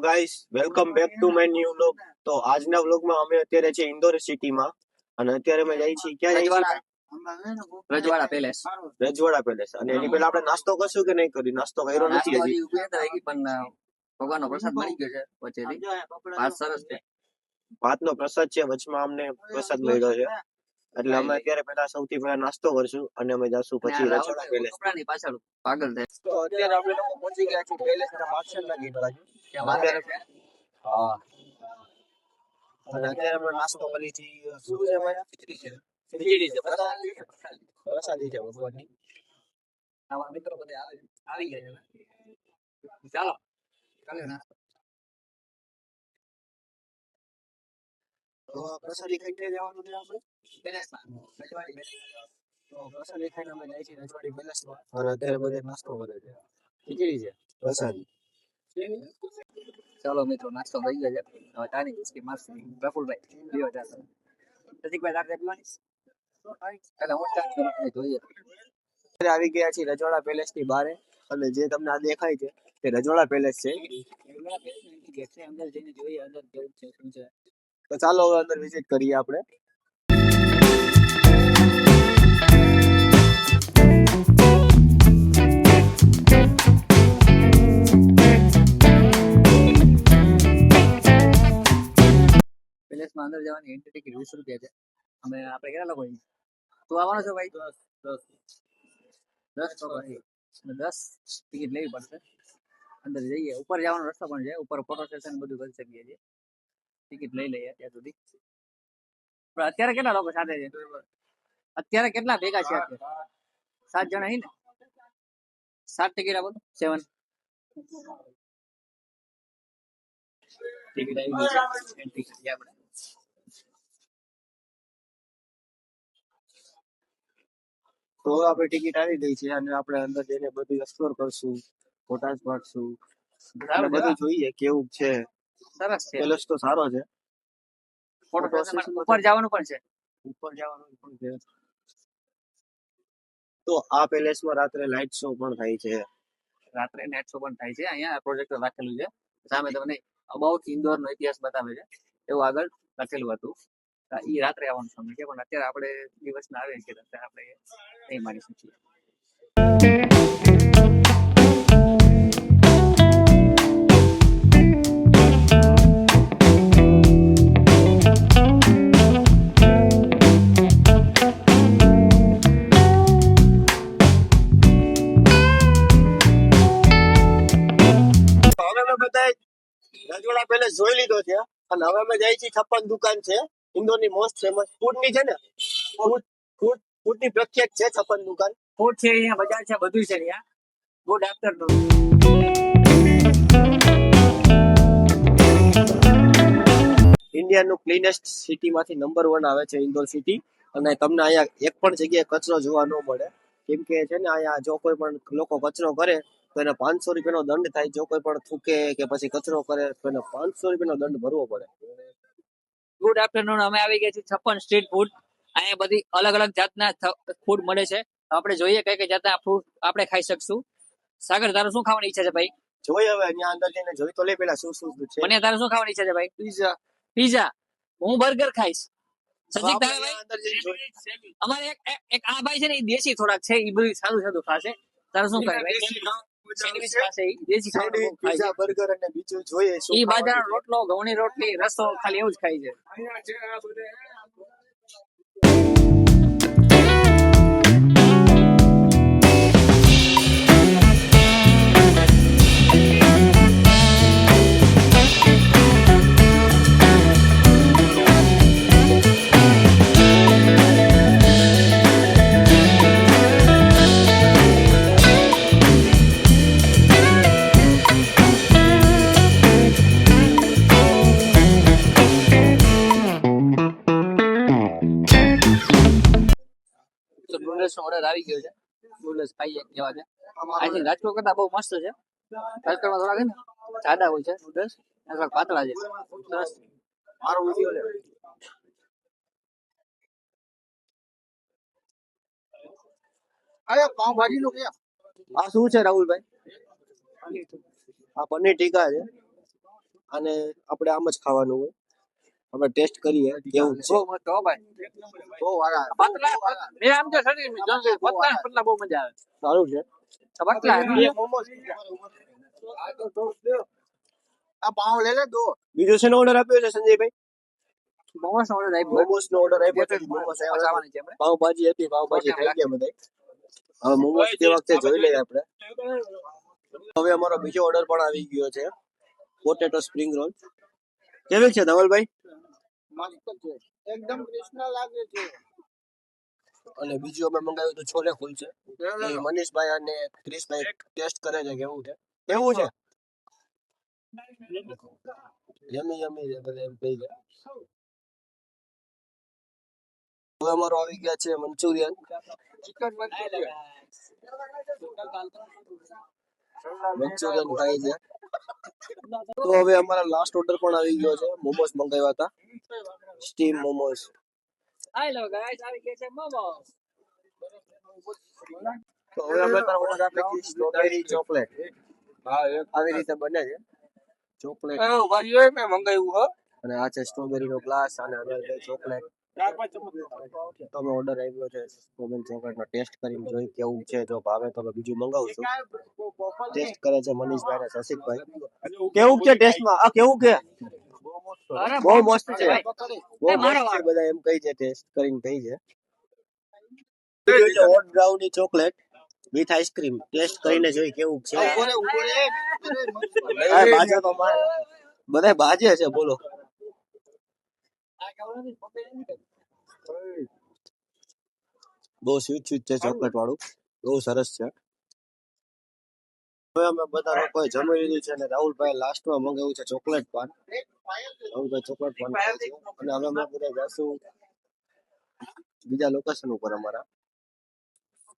Guys welcome back to my new vlog તો આજના વ્લોગમાં અમે અત્યારે છે ઇન્દોર સિટીમાં. અને અત્યારે અમે જઈ છીએ ક્યાં જઈ છીએ? રજવાડા. પેલેસ. રજવાડા પેલેસ. અને એની પહેલા આપણે નાસ્તો કરશું કે નહીં કરી નાસ્તો કર્યો નથી હજી. પણ ભગવાનનો પ્રસાદ મળી ગયો છે વચ્ચેથી. ભાત સરસ છે. ભાતનો પ્રસાદ છે વચમાં અમને પ્રસાદ મળ્યો છે. એટલે અમે અત્યારે પેલા સૌથી પહેલા નાસ્તો કરશું અને અમે જશું પછી રાહુલ પેલેસ કપડાની પાછળ પાગલ થાય. તો અત્યારે આપણે લોકો પહોંચી ગયા છીએ પેલેસ ના પાછળના ગેટ બાજુ હા. અને અત્યારે અમે નાસ્તો કરી છીએ. શું છે ભાઈ ખીચડી છે. ખીચડી છે. પ્રસાદી છે. ભગવાનની. અમારા મિત્રો બધા આવે આવી ગયા છે. ચાલો. ચાલો નાસ્તો. તો ખાઈને જવાનું છે? આપણે રજવાડી તો પ્રસાદી અમે જાય રજવાડી પેલેસમાં. અને અત્યારે બધે નાસ્તો કરે છે. ખીચડી છે? પ્રસાદી ચાલો મિત્રો નાસ્તો થઈ ગયો છે. હવે તારી બિસ્કી પ્રફુલભાઈ પીવો ચાલો પ્રતિકભાઈ રાત્રે પીવાની? એટલે હું કરું જોઈએ આવી ગયા છીએ રજવાડા પેલેસની બારે. અને જે તમને આ દેખાય છે તે રજવાડા પેલેસ છે. અંદર જઈને જોઈએ અંદર કેવું છે શું છે. તો ચાલો હવે અંદર વિઝિટ કરીએ આપણે. પેલેસમાં અંદર જવાની એન્ટ્રી ટિકિટ વીસ રૂપિયા છે? અમે આપણે કેટલા લોકો? તું આવવાનો છો ભાઈ? દસ દસ. દસ દસ ટિકિટ લેવી પડશે. અંદર જઈએ. ઉપર જવાનો રસ્તો પણ છે. ઉપર ફોટો સેશન બધું કરી શકીએ છીએ. ટિકિટ લઈ લઈએ ત્યાં સુધી. પણ અત્યારે કેટલા લોકો સાથે છે? અત્યારે કેટલા ભેગા છે અત્યારે? સાત જણા ને? સાત ટિકિટ આપો સેવન ટિકિટ આવી ગઈ છે. આપણે તો આપણે ટિકિટ આવી ગઈ છે અને આપણે અંદર જઈને બધું એક્સપ્લોર કરશું ફોટાસ પાડશું. બધું જોઈએ કેવું છે. સરસ છે. પેલેસ તો સારો છે. ફોટો ઉપર જવાનું પણ છે. ઉપર જવાનું પણ છે. તો આ પેલેસમાં રાત્રે લાઇટ શો પણ થાય છે. રાત્રે નેટ શો પણ થાય છે. અહીંયા પ્રોજેક્ટર રાખેલું છે. સામે તમને અબાઉટ ઇન્દોર નો ઇતિહાસ બતાવે છે. એવું આગળ લખેલું હતું. એ રાત્રે આવવાનું સમય છે. પણ અત્યારે આપણે દિવસના આવે છે. આપણે નહીં માની શકીએ. જોઈ લીધો છે. અને હવે અમે જઈએ છીએ છપ્પન દુકાન છે. ઇન્દોરની મોસ્ટ ફેમસ ફૂડની છે ને? ફૂડ ફૂડ ફૂડની પ્રખ્યાત છે છપ્પન દુકાન. ફૂડ છે અહીંયા બજાર છે બધું છે અહીંયા. ગુડ આફ્ટરનૂન ઇન્ડિયાનું ક્લીનેસ્ટ સિટી માંથી નંબર વન આવે છે ઇન્દોર સિટી અને તમને અહીંયા એક પણ જગ્યાએ કચરો જોવા ન મળે. કેમ કે છે ને અહીંયા જો કોઈ પણ લોકો કચરો કરે તો એને પાંચસો રૂપિયાનો દંડ થાય જો કોઈ પણ થૂકે કે પછી કચરો કરે તો એને પાંચસો રૂપિયાનો દંડ ભરવો પડે. ગુડ આફ્ટરનૂન અમે આવી ગયા છીએ છપ્પન સ્ટ્રીટ ફૂડ અહીંયા બધી અલગ અલગ જાતના ફૂડ મળે છે. તો આપણે જોઈએ કઈ કઈ જાતના ફૂડ આપણે ખાઈ શકશું. સાગર તારું શું ખાવાની ઈચ્છા છે ભાઈ? જોઈ હવે અહીંયા અંદર જઈને જોઈ તો લે પેલા શું શું છે. મને તારું શું ખાવાની ઈચ્છા છે ભાઈ? પીઝા પીઝા હું બર્ગર ખાઈશ. સજીક તારે ભાઈ? અમારે એક એક- એક આ ભાઈ છે ને એ દેશી થોડાક છે એ બધું સારું સારું ખાશે. તારે શું ખાય ભાઈ? સેન્ડવિચ ઈ દેશી ખાવાનું પીઝા બર્ગર અને બીજું જોઈએ છે એ બાજરાનો રોટલો ઘઉંની રોટલી રસો ખાલી એવું જ ખાય છે. નૂડલ્સ નો ઓર્ડર આવી ગયો છે. નૂડલ્સ ખાઈએ કેવા છે. આઈ થિંક રાજકોટ કરતા બહુ મસ્ત છે. રાજકોટમાં થોડા ને જાડા હોય છે. નૂડલ્સ થોડા પાતળા છે. સરસ મારો વિડિયો લે. અરે પાવ ભાજી નું આ શું છે રાહુલભાઈ? આ પનીર ટીકા છે. અને આપણે આમ જ ખાવાનું હોય. આપણે ટેસ્ટ કરીએ કેવું છે? તો ભાઈ. બહુ વાળા પતલા મેં આમ જો શરીર મે જોયું પતલા પતલા બહુ મજા આવે સારું છે. તો પતલા આ પાવ લે લે દો. બીજો શેનો ઓર્ડર આપ્યો છે સંજયભાઈ? મોમોસ નો ઓર્ડર આપ્યો. મોમોસ નો ઓર્ડર આપ્યો છે મોમોસ આવવાની છે આપણે. પાવભાજી હતી પાવભાજી થઈ ગયા બધા હવે મોમોસ તે વખતે જોઈ લઈએ આપણે. હવે અમારો બીજો ઓર્ડર પણ આવી ગયો છે. પોટેટો સ્પ્રિંગ રોલ કેવી છે ધવલભાઈ? એકદમ કૃષ્ણ લાગે છે. અને બીજું અમે મંગાવ્યું તો છોલે કુલચે એ મનીષભાઈ અને ક્રિશભાઈ ટેસ્ટ કરે છે કેવું છે? કેવું છે? યમી યમી છે બધા એમ કહી હવે અમારો આવી ગયા છે મંચુરિયન. Chicken Manchurian. ખાઈ છે. તો હવે અમારા લાસ્ટ ઓર્ડર પણ આવી ગયો છે. મોમોસ મંગાવ્યા હતા. સ્ટીમ મોમોસ હેલો ગાઈસ આવી ગયા છે મોમોસ તો હવે અમે તારો ઓર્ડર આપી સ્ટ્રોબેરી ચોકલેટ આવી રીતે બને છે. ચોકલેટ મેં મંગાવ્યું હો. અને આ છે સ્ટ્રોબેરી નો ગ્લાસ અને અંદર છે ચોકલેટ તમે ઓર્ડર આવ્યો છે ગોવિંદ ચોકલેટ ટેસ્ટ કરીને જોઈ કેવું છે. જો ભાવે તો બીજું મંગાવશું. ટેસ્ટ કરે છે મનીષભાઈ અને શશિકભાઈ. કેવું છે ટેસ્ટમાં આ કેવું કે બહુ મસ્ત છે. બહુ મસ્ત બધા એમ કહી છે ટેસ્ટ કરીને કહી છે. Hot brownie chocolate with ice cream taste કરીને જોઈ કેવું છે. બધા બાજે છે બોલો. બહુ સ્વીટ સ્વીટ છે ચોકલેટ વાળું. બહુ સરસ છે. હવે અમે બધા લોકોએ જમી લીધું છે અને રાહુલભાઈ લાસ્ટમાં મંગાવ્યું છે ચોકલેટ પાન. રાહુલભાઈ ચોકલેટ પાન અને હવે અમે બધા જશું બીજા લોકેશન ઉપર અમારા.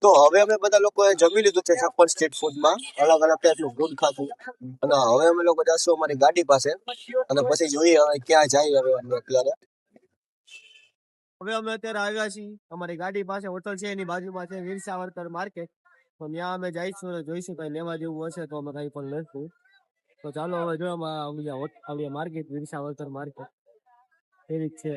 તો હવે અમે બધા લોકોએ જમી લીધું છે છપ્પન સ્ટ્રીટ ફૂડમાં અલગ અલગ ટાઈપનું ફૂડ ખાધું અને હવે અમે લોકો જશું અમારી ગાડી પાસે. અને પછી જોઈએ હવે ક્યાં જાય હવે અત્યારે. હવે અમે અત્યારે આવ્યા છીએ. અમારી ગાડી પાસે હોટલ છે એની બાજુમાં છે વીર સાવરકર માર્કેટ. તો ત્યાં અમે જઈશું અને જોઈશું કઈ લેવા જેવું હશે તો અમે કઈ પણ લઈશું. તો ચાલો હવે જો અમે માર્કેટ વીર સાવરકર માર્કેટ. એવી જ છે.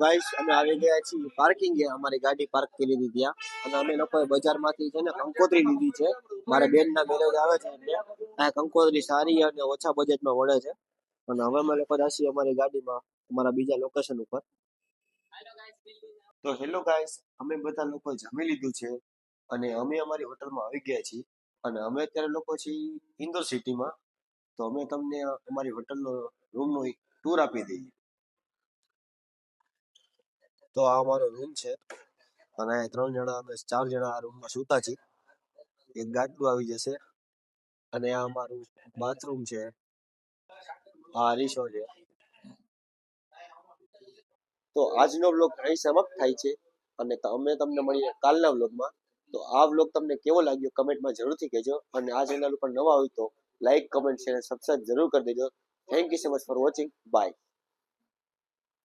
ગાઈસ અમે આવી ગયા છીએ પાર્કિંગ અમારી ગાડી પાર્ક કરી દીધી અને અમે લોકોએ બજારમાંથી છે ને કંકોત્રી લીધી છે. મારા બેન ના મેરેજ આવે છે એટલે આ કંકોત્રી સારી અને ઓછા બજેટમાં મળે છે. અને હવે અમે લોકો જઈએ અમારી ગાડીમાં, અમારા બીજા લોકેશન ઉપર. તો હેલો ગાઈસ અમે બધા લોકો જમી લીધું છે. અને અમે અમારી હોટલમાં આવી ગયા છીએ. અને અમે અત્યારે લોકો છીએ ઇન્દોર સિટીમાં તો અમે તમને અમારી હોટલનો રૂમનો ટૂર આપી દઈએ. તો આ અમારો રૂમ છે. અને ત્રણ જણા અમે ચાર જણા આ રૂમમાં સૂતા છીએ. એક ગાદલું આવી જશે. અને આ અમારું બાથરૂમ છે. આ અરીસો છે. તો આજનો બ્લોગ અહીં સમાપ્ત થાય છે. અને અમે તમને મળીએ કાલના બ્લોગમાં તો આ બ્લોગ તમને કેવો લાગ્યો કમેન્ટમાં જરૂરથી કહેજો. અને આ ચેનલ ઉપર નવા હોય તો લાઈક કમેન્ટ શેર સબસ્ક્રાઈબ જરૂર કરી દેજો. Thank you so much for watching bye